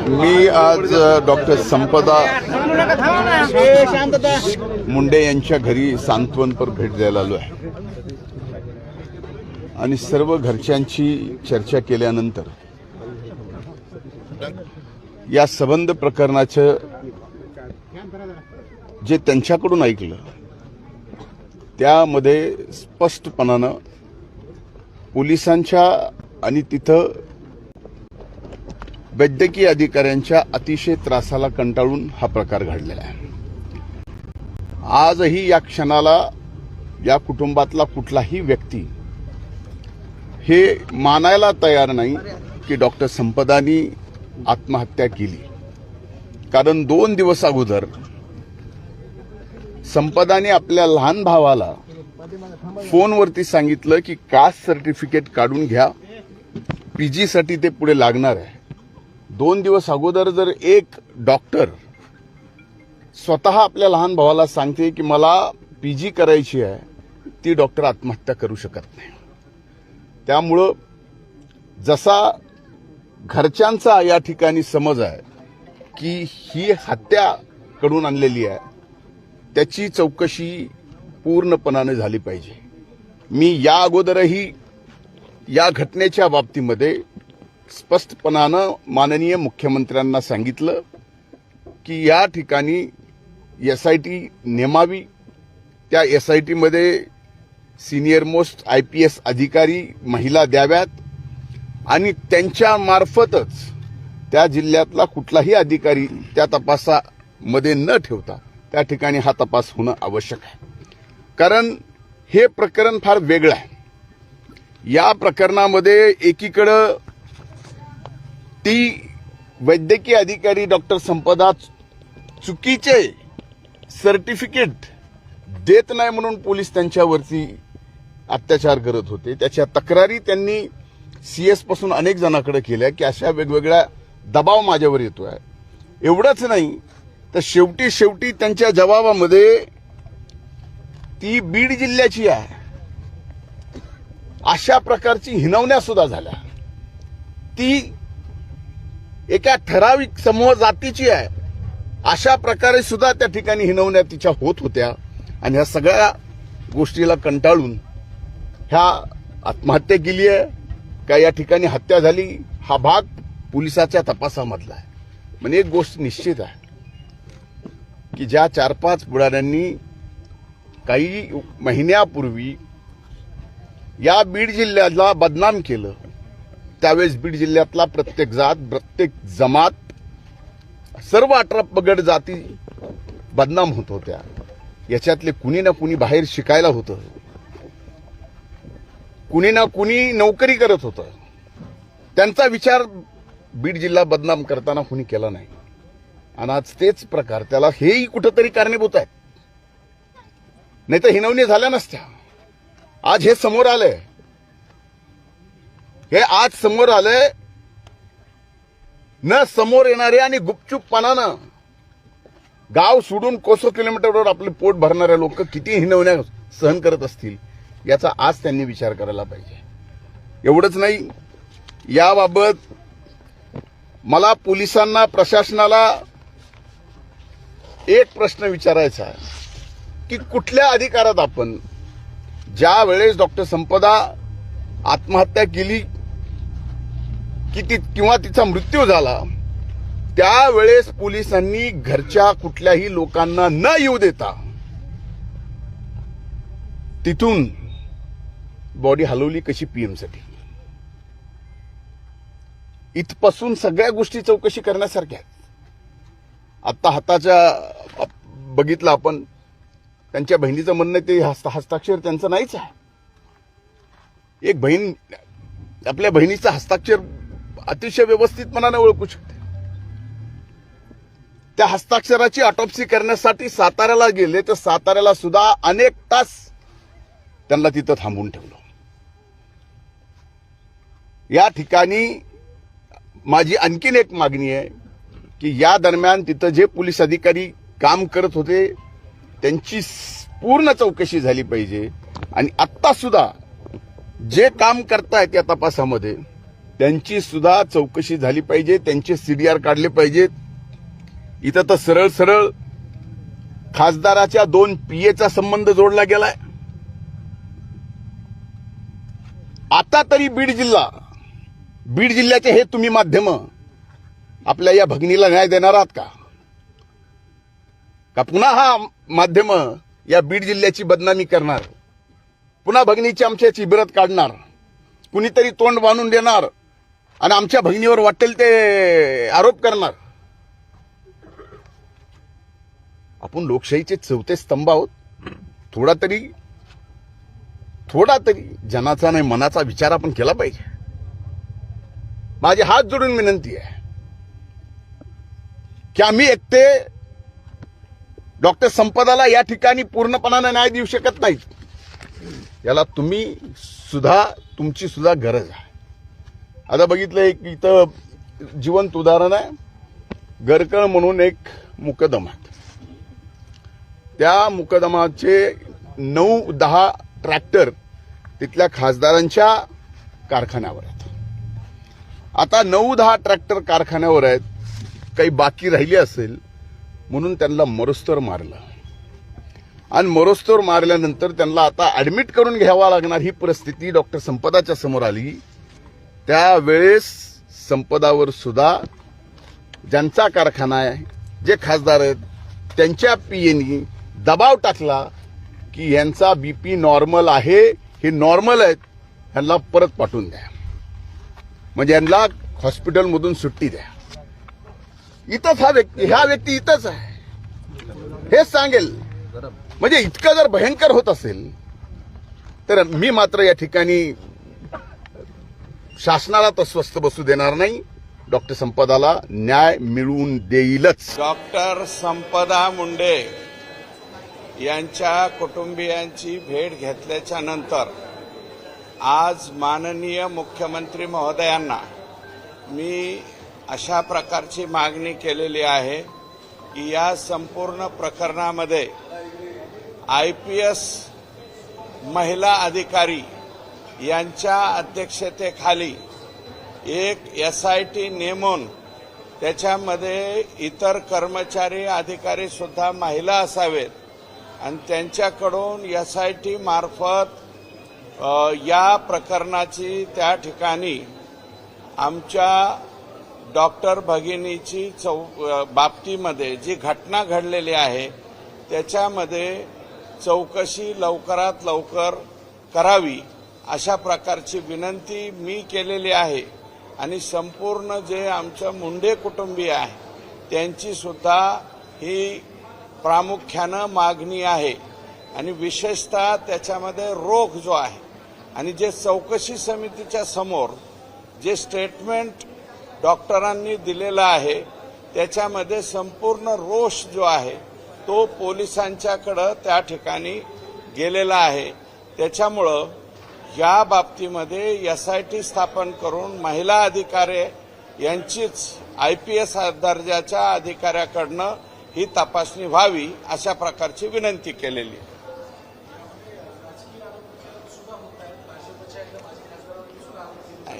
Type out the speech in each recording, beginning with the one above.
मी आज डॉक्टर संपदा मुंडे यांच्या घरी सांत्वनपर भेट द्यायला आलो आहे. आणि सर्व घरच्यांची चर्चा केल्यानंतर या संबंध प्रकरणाचं जे त्यांच्याकडून ऐकलं त्यामध्ये स्पष्टपणानं पोलिसांच्या आणि तिथं वैद्यकीय अधिकाऱ्यांच्या अतिशय त्रासाला कंटाळून हा प्रकार घडलेला आहे. आजही या क्षणाला या कुटुंबातला कुठलाही व्यक्ती हे मानायला तयार नाही की डॉक्टर संपदानी आत्महत्या केली. कारण दोन दिवस अगोदर संपदाने आपल्या लहान भावाला फोनवरती सांगितलं की कास्ट सर्टिफिकेट काढून घ्या पीजीसाठी ते पुढे लागणार आहे. दोन दिवस अगोदर जर एक डॉक्टर स्वतः आपल्या लहान भावाला सांगते की मला पी जी करायची आहे ती डॉक्टर आत्महत्या करू शकत नाही. त्यामुळं जसा घरच्यांचा या ठिकाणी समज आहे की ही हत्या कडून आणलेली आहे त्याची चौकशी पूर्णपणाने झाली पाहिजे. मी या अगोदरही या घटनेच्या बाबतीमध्ये स्पष्टपणानं माननीय मुख्यमंत्र्यांना सांगितलं की या ठिकाणी एस आय टी नेमावी. त्या एस आय टीमध्ये senior most I P S अधिकारी महिला द्याव्यात आणि त्यांच्या मार्फतच त्या जिल्ह्यातला कुठलाही अधिकारी त्या तपासामध्ये न ठेवता त्या ठिकाणी हा तपास होणं आवश्यक आहे. कारण हे प्रकरण फार वेगळं आहे. या प्रकरणामध्ये एकीकडं ती वैद्यकीय अधिकारी डॉक्टर संपदा चुकीचे सर्टिफिकेट देत नाही म्हणून पोलीस त्यांच्यावरती अत्याचार करत होते. त्याच्या तक्रारी त्यांनी सीएसपासून अनेक जणांकडे केल्या की अशा वेगवेगळ्या दबाव माझ्यावर येतो आहे एवढंच नाही तर शेवटी शेवटी त्यांच्या जबाबामध्ये ती बीड जिल्ह्याची आहे. अशा प्रकारची हिनवण्या सुद्धा झाल्या. ती एका ठराविक समूह जातीची आहे. अशा प्रकारे सुद्धा त्या ठिकाणी हिनवण्या तिच्या होत होत्या. आणि ह्या सगळ्या गोष्टीला कंटाळून ह्या आत्महत्या केली आहे. का या ठिकाणी हत्या झाली? हा भाग पोलिसाच्या तपासामधला आहे. म्हणजे एक गोष्ट निश्चित आहे. की ज्या चार पाच बुडाऱ्यांनी काही महिन्यापूर्वी या बीड जिल्ह्याला बदनाम केलं. त्यावेळेस बीड जिल्ह्यातला प्रत्येक जात प्रत्येक जमात सर्व अठरा पगड जाती बदनाम होत होत्या. याच्यातले कुणी ना कुणी बाहेर शिकायला होतं. कुणी ना कुणी नोकरी करत होतं. त्यांचा विचार बीड जिल्हा बदनाम करताना कुणी केला नाही. आणि आज तेच प्रकार त्याला हेही कुठंतरी कारणीभूत आहेत. नाही तर हिनवणी झाल्या नसत्या. आज हे समोर आलंय. हे आज समोर आलंय. न समोर येणारे आणि गुपचूपपणानं गाव सोडून कोसो किलोमीटरवर आपले पोट भरणाऱ्या लोक किती हिनवण्या सहन करत असतील याचा आज त्यांनी विचार करायला पाहिजे. एवढंच नाही याबाबत मला पोलिसांना प्रशासनाला एक प्रश्न विचारायचा आहे की कुठल्या अधिकारात आपण ज्या वेळेस डॉक्टर संपदा आत्महत्या केली की ती किंवा तिचा मृत्यू झाला त्यावेळेस पोलिसांनी घरच्या कुठल्याही लोकांना न येऊ देता तिथून बॉडी हलवली कशी पीएमसाठी इथपासून सगळ्या गोष्टी चौकशी करण्यासारख्या आहेत. आत्ता हाताच्या बघितलं आपण त्यांच्या बहिणीचं म्हणणं ते हस्त हस्ताक्षर त्यांचं नाहीच आहे. एक बहीण आपल्या बहिणीचं हस्ताक्षर अतिशय व्यवस्थितपणाने ओळखू शकते. त्या हस्ताक्षराची ऑटोप्सी करण्यासाठी साताऱ्याला गेले तर साताऱ्याला सुद्धा अनेक तास त्यांना तिथं थांबून ठेवलं. या ठिकाणी माझी आणखीन एक मागणी आहे की या दरम्यान तिथं जे पोलीस अधिकारी काम करत होते त्यांची पूर्ण चौकशी झाली पाहिजे. आणि आत्ता सुद्धा जे काम करतायत या तपासामध्ये त्यांची सुद्धा चौकशी झाली पाहिजे त्यांचे सीडीआर काढले पाहिजेत. इथं तर सरळ सरळ खासदाराच्या दोन पीएचा संबंध जोडला गेलाय. आता तरी बीड जिल्हा बीड जिल्ह्याचे हे तुम्ही माध्यम आपल्या या भगिनीला न्याय देणार आहात का? का पुन्हा हा माध्यम या बीड जिल्ह्याची बदनामी करणार? पुन्हा भगिनीची आमच्याची इब्रत काढणार? कुणीतरी तोंड बांधून देणार? आणि आमच्या भगिनीवर वाटेल ते आरोप करणार. आपण लोकशाहीचे चौथे स्तंभ आहोत. थोडा तरी थोडा तरी जनाचा नाही मनाचा विचार आपण केला पाहिजे. माझे हात जोडून विनंती आहे की आम्ही एकटे डॉक्टर संपदाला या ठिकाणी पूर्णपणाने न्याय देऊ शकत नाही. याला तुम्ही सुद्धा तुमची सुद्धा गरज आहे. आता बघितलं एक इथं जिवंत उदाहरण आहे. गरकळ म्हणून एक मुकदम त्या मुकदमाचे नऊ दहा ट्रॅक्टर तिथल्या खासदारांच्या कारखान्यावर आहेत. आता नऊ दहा ट्रॅक्टर कारखान्यावर आहेत. काही बाकी राहिली असेल म्हणून त्यांना मरोस्तर मारलं. आणि मरोस्तर मारल्यानंतर त्यांना आता ऍडमिट करून घ्यावा लागणार ही परिस्थिती डॉक्टर संपदाच्या समोर आली. त्यावेळेस संपदावर सुद्धा ज्यांचा कारखाना आहे जे खासदार आहेत त्यांच्या पीएनी दबाव टाकला की यांचा बीपी नॉर्मल आहे हे नॉर्मल आहेत ह्यांना परत पाठवून द्या. म्हणजे यांना हॉस्पिटलमधून सुट्टी द्या. इथंच हा व्यक्ती ह्या व्यक्ती इथंच आहे. हेच सांगेल. म्हणजे इतकं जर भयंकर होत असेल तर मी मात्र या ठिकाणी शासनाला तर स्वस्त बसू देणार नाही. डॉक्टर संपदाला न्याय मिळवून देईलच. डॉक्टर संपदा मुंडे यांच्या कुटुंबियांची भेट घेतल्याच्या नंतर आज माननीय मुख्यमंत्री महोदयांना मी अशा प्रकारची मागणी केलेली आहे की या संपूर्ण प्रकरणामध्ये आय पी एस महिला अधिकारी यांच्या अध्यक्षतेखाली एक एस आय टी नेमून त्याच्यामध्ये इतर कर्मचारी अधिकारी सुद्धा महिला असावेत. आणि त्यांच्याकडून एस आय टी मार्फत या प्रकरणाची त्या ठिकाणी आमच्या डॉक्टर भगिनीची चौ बाबतीमध्ये जी घटना घडलेली आहे त्याच्यामध्ये चौकशी लवकरात लवकर करावी. अशा प्रकारची विनंती मी केलेली आहे. आणि संपूर्ण जे आमचं मुंडे कुटुंबीय आहे त्यांची सुद्धा ही प्रामुख्यानं मागणी आहे. आणि विशेषतः त्याच्यामध्ये रोख जो आहे आणि जे चौकशी समितीच्या समोर जे स्टेटमेंट डॉक्टरांनी दिलेलं आहे त्याच्यामध्ये संपूर्ण रोष जो आहे तो पोलिसांच्याकडं त्या ठिकाणी गेलेला आहे. त्याच्यामुळं या बाबतीमध्ये एस आय टी स्थापन करून महिला अधिकारी यांचीच आय पी एस दर्जाच्या अधिकाऱ्याकडनं ही तपासणी व्हावी अशा प्रकारची विनंती केलेली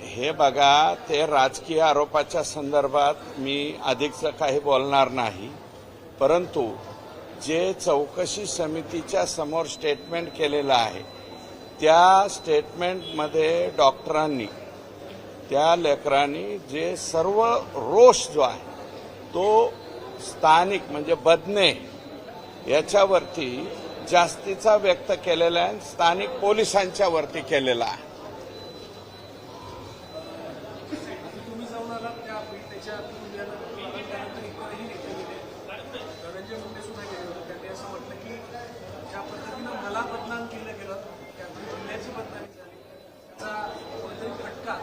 हे बघा ते राजकीय आरोपाच्या संदर्भात मी अधिकचं काही बोलणार नाही परंतु जे चौकशी समितीच्या समोर स्टेटमेंट केलेलं आहे त्या स्टेटमेंटमध्ये डॉक्टरांनी त्या लेकरांनी जे सर्व रोष जो आहे तो स्थानिक म्हणजे बदने याच्यावरती जास्तीचा व्यक्त केलेला आहे स्थानिक पोलिसांच्या वरती केलेला आहे तुम्ही जाऊन आलात त्या त्याच्या कुटुंबियांना त्यानंतर इतरही नेते गेले धनंजय मुंडे सुद्धा गेले होते त्यांनी असं म्हटलं की ज्या पद्धतीनं मला बदनाम केलं गेलं त्यातून जिल्ह्याची बदनामी झाली त्याचा कोणतरी फटका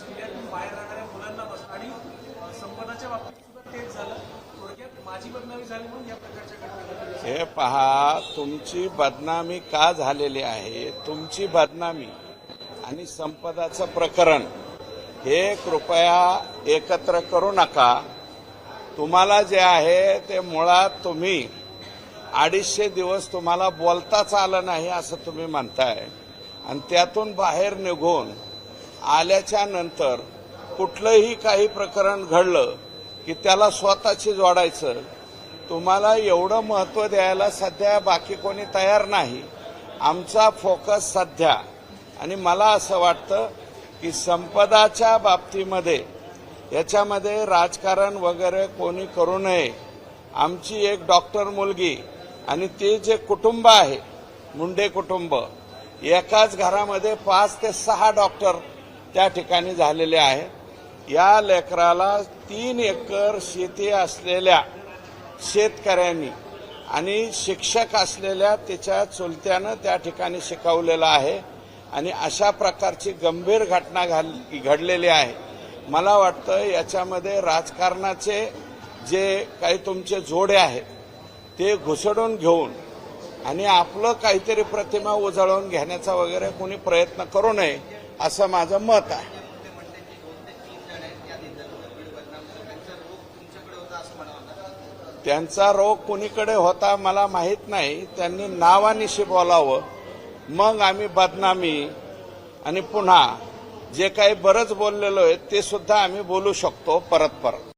जिल्ह्यातून बाहेर राहणाऱ्या मुलांना बस आणि अं, संपदाच्या बाबतीत सुद्धा तेच झालं थोडक्यात माझी बदनामी झाली म्हणून या प्रकारच्या घटना हे पहा तुमची बदनामी का झालेली आहे? तुमची बदनामी आणि संपदाचं प्रकरण हे कृपया एकत्र करू नका. तुम्हाला जे आहे ते मुळात तुम्ही अडीचशे दिवस तुम्हाला बोलताच आलं नाही असं तुम्ही म्हणताय. आणि त्यातून बाहेर निघून आल्याच्यानंतर कुठलंही काही प्रकरण घडलं की त्याला स्वतःशी जोडायचं तुम्हाला एवढं महत्त्व द्यायला सध्या बाकी कोणी तयार नाही. आमचा फोकस सध्या. आणि मला असं वाटतं की संपदाच्या बाबतीमध्ये याच्यामध्ये राजकारण वगैरे कोणी करू नये. आमची एक डॉक्टर मुलगी आणि ते जे कुटुंब आहे मुंडे कुटुंब एकाच घरामध्ये पाच ते सहा डॉक्टर त्या ठिकाणी झालेले आहेत. या लेकराला तीन एकर शेती असलेल्या शेतकऱ्यांनी आणि शिक्षक असलेल्या त्याच्या चुलत्यानं त्या ठिकाणी शिकवलेलं आहे. आणि अशा प्रकारची गंभीर घटना घाल घडलेली आहे. मला वाटतं याच्यामध्ये राजकारणाचे जे काही तुमचे जोडे आहेत ते घुसडून घेऊन आणि आपलं काहीतरी प्रतिमा उजळवून घेण्याचा वगैरे कोणी प्रयत्न करू नये असं माझं मत आहे. त्यांचा रोग कुणीकडे होता मला माहीत नाही. त्यांनी नावानिशी बोलावं. मग आम्ही बदनामी आणि पुन्हा जे काही बरंच बोललेलो आहे ते सुद्धा आम्ही बोलू शकतो परत परत.